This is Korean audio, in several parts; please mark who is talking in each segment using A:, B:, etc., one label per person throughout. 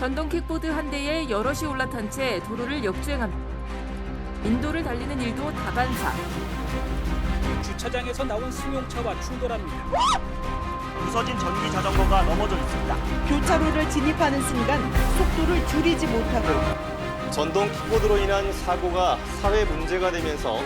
A: 전동 킥보드 한 대에 여럿이 올라탄 채 도로를 역주행합니다. 인도를 달리는 일도 다반사.
B: 주차장에서 나온 승용차와 충돌합니다.
C: 부서진 전기 자전거가 넘어져 있습니다.
D: 교차로를 진입하는 순간 속도를 줄이지 못하고
E: 전동 킥보드로 인한 사고가 사회 문제가 되면서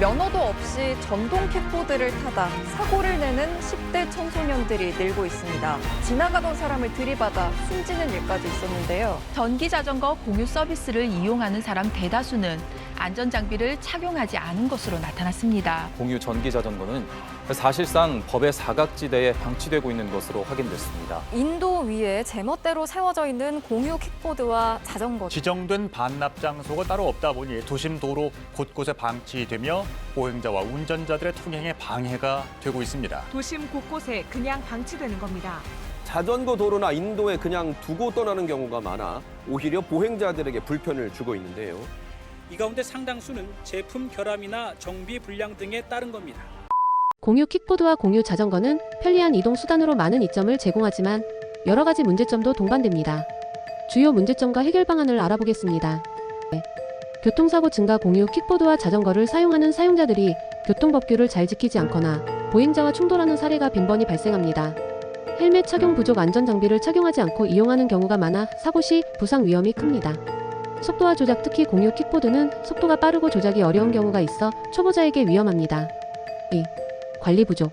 F: 면허도 없이 전동 킥보드를 타다 사고를 내는 10대 청소년들이 늘고 있습니다. 지나가던 사람을 들이받아 숨지는 일까지 있었는데요.
G: 전기 자전거 공유 서비스를 이용하는 사람 대다수는 안전 장비를 착용하지 않은 것으로 나타났습니다.
H: 공유 전기 자전거는 사실상 법의 사각지대에 방치되고 있는 것으로 확인됐습니다.
F: 인도 위에 제멋대로 세워져 있는 공유 킥보드와 자전거.
I: 지정된 반납 장소가 따로 없다 보니 도심 도로 곳곳에 방치되며 보행자와 운전자들의 통행에 방해가 되고 있습니다.
J: 도심 곳곳에 그냥 방치되는 겁니다.
K: 자전거 도로나 인도에 그냥 두고 떠나는 경우가 많아 오히려 보행자들에게 불편을 주고 있는데요.
B: 이 가운데 상당수는 제품 결함이나 정비 불량 등에 따른 겁니다.
L: 공유 킥보드와 공유 자전거는 편리한 이동 수단으로 많은 이점을 제공하지만 여러 가지 문제점도 동반됩니다. 주요 문제점과 해결 방안을 알아보겠습니다. 네. 교통사고 증가 공유 킥보드와 자전거를 사용하는 사용자들이 교통법규를 잘 지키지 않거나 보행자와 충돌하는 사례가 빈번히 발생합니다. 헬멧 착용 부족 안전장비를 착용하지 않고 이용하는 경우가 많아 사고 시 부상 위험이 큽니다. 속도와 조작 특히 공유 킥보드는 속도가 빠르고 조작이 어려운 경우가 있어 초보자에게 위험합니다. 2. 관리 부족.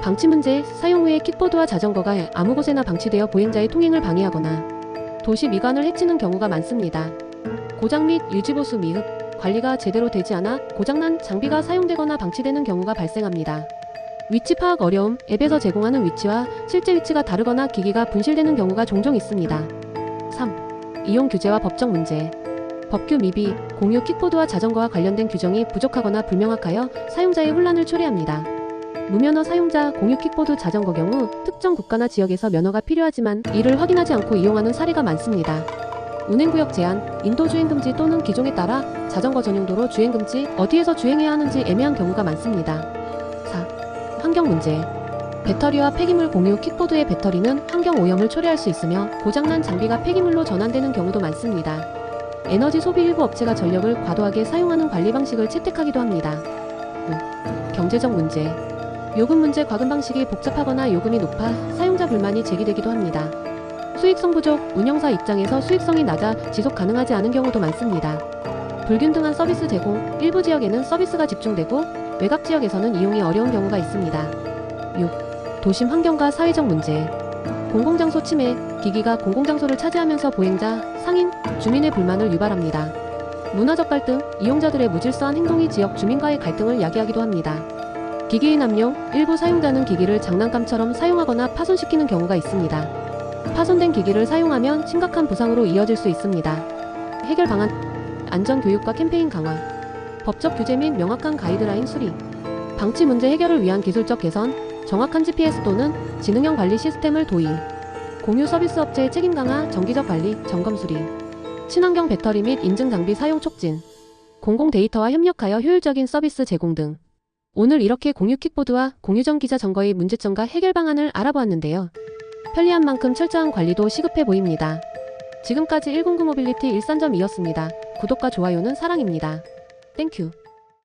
L: 방치 문제, 사용 후에 킥보드와 자전거가 아무 곳에나 방치되어 보행자의 통행을 방해하거나 도시 미관을 해치는 경우가 많습니다. 고장 및 유지보수 미흡, 관리가 제대로 되지 않아 고장난 장비가 사용되거나 방치되는 경우가 발생합니다. 위치 파악 어려움, 앱에서 제공하는 위치와 실제 위치가 다르거나 기기가 분실되는 경우가 종종 있습니다. 3. 이용 규제와 법적 문제. 법규 미비, 공유 킥보드와 자전거와 관련된 규정이 부족하거나 불명확하여 사용자의 혼란을 초래합니다. 무면허 사용자 공유 킥보드 자전거 경우 특정 국가나 지역에서 면허가 필요하지만 이를 확인하지 않고 이용하는 사례가 많습니다. 운행구역 제한, 인도 주행 금지 또는 기종에 따라 자전거 전용도로 주행 금지, 어디에서 주행해야 하는지 애매한 경우가 많습니다. 4. 환경 문제. 배터리와 폐기물 공유 킥보드의 배터리는 환경 오염을 초래할 수 있으며 고장난 장비가 폐기물로 전환되는 경우도 많습니다. 에너지 소비 일부 업체가 전력을 과도하게 사용하는 관리 방식을 채택하기도 합니다. 5. 경제적 문제. 요금 문제 과금 방식이 복잡하거나 요금이 높아 사용자 불만이 제기되기도 합니다. 수익성 부족, 운영사 입장에서 수익성이 낮아 지속 가능하지 않은 경우도 많습니다. 불균등한 서비스 제공, 일부 지역에는 서비스가 집중되고 외곽 지역에서는 이용이 어려운 경우가 있습니다. 6. 도심 환경과 사회적 문제. 공공장소 침해, 기기가 공공장소를 차지하면서 보행자, 상인, 주민의 불만을 유발합니다. 문화적 갈등, 이용자들의 무질서한 행동이 지역 주민과의 갈등을 야기하기도 합니다. 기기의 남용, 일부 사용자는 기기를 장난감처럼 사용하거나 파손시키는 경우가 있습니다. 파손된 기기를 사용하면 심각한 부상으로 이어질 수 있습니다. 해결 방안, 안전교육과 캠페인 강화, 법적 규제 및 명확한 가이드라인 수립, 방치 문제 해결을 위한 기술적 개선, 정확한 GPS 또는 지능형 관리 시스템을 도입, 공유 서비스 업체의 책임 강화, 정기적 관리, 점검 수립, 친환경 배터리 및 인증 장비 사용 촉진, 공공 데이터와 협력하여 효율적인 서비스 제공 등 오늘 이렇게 공유 킥보드와 공유전 기자 전거의 문제점과 해결 방안을 알아보았는데요. 편리한 만큼 철저한 관리도 시급해 보입니다. 지금까지 109 모빌리티 일산점이었습니다. 구독과 좋아요는 사랑입니다. 땡큐.